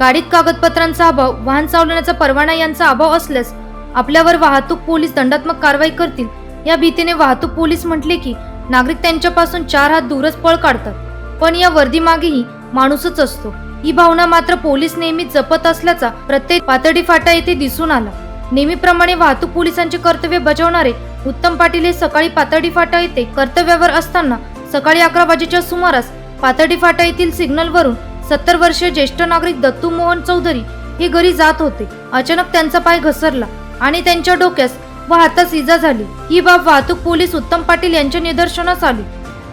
गाडीत कागदपत्रांचा अभाव वाहन चालवण्याचा परवाना यांचा अभाव असल्यास आपल्यावर वाहतूक पोलीस दंडात्मक कारवाई करतील. या भीतीने वाहतूक पोलीस म्हटले की नागरिक त्यांच्यापासून चार हात दूरच पळ काढतात. पण या वर्दीमागेही माणूसच असतो. ही भावना मात्र पोलीस नेहमी जपत असल्याचा प्रत्येक पातळी फाटा येथे दिसून आला. नेहमीप्रमाणे वाहतूक पोलिसांचे कर्तव्य बजावणारे उत्तम पाटील हे सकाळी पातळी फाटा येथे कर्तव्यावर असताना सकाळी अकरा वाजेच्या सुमारास पातळी फाटा येथील सिग्नलवरून सत्तर वर्षीय ज्येष्ठ नागरिक दत्तू मोहन चौधरी हे घरी जात होते. अचानक त्यांचा पाय घसरला आणि त्यांच्या डोक्यास व हातास इजा झाली. ही बाब वाहतूक पोलीस उत्तम पाटील यांच्या निदर्शनास आली.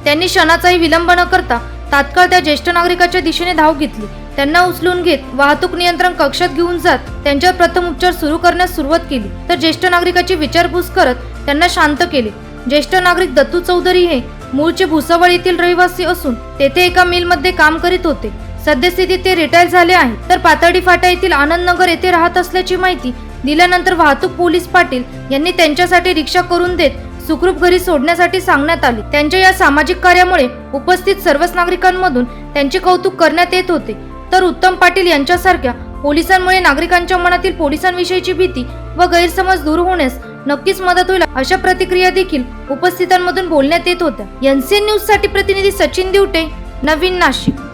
त्यांनी क्षणाचाही विलंब न करता तात्काळ त्या ज्येष्ठ नागरिकाच्या दिशेने धाव घेतली. त्यांना उचलून घेत वाहतूक नियंत्रण कक्षात घेऊन जात त्यांच्यावर प्रथम उपचार सुरू करण्यास सुरुवात केली. तर ज्येष्ठ नागरिकाची विचारपूस करत त्यांना शांत केले. ज्येष्ठ नागरिक दत्तू चौधरी हे मूळचे भुसावळ येथील रहिवासी असून तेथे एका मिलमध्ये काम करीत होते. सद्यस्थितीत ते रिटायर झाले आहेत. तर पातळी फाटा येथील आनंदनगर येथे राहत असल्याची माहिती दिल्यानंतर वाहतूक पोलीस पाटील यांनी त्यांच्यासाठी रिक्षा करून देत सुखरूप घरी सोडण्यासाठी सांगण्यात आले. त्यांच्या या सामाजिक कार्यामुळे उपस्थित सर्वच नागरिकांमधून त्यांचे कौतुक करण्यात येत होते. तर उत्तम पाटील यांच्यासारख्या पोलिसांमुळे नागरिकांच्या मनातील पोलिसांविषयीची भीती व गैरसमज दूर होण्यास नक्कीच मदत होईल अशा प्रतिक्रिया देखील उपस्थितांमधून बोलण्यात येत होत्या. एनसीएन न्यूजसाठी प्रतिनिधी सचिन दिवटे नवीन नाशिक.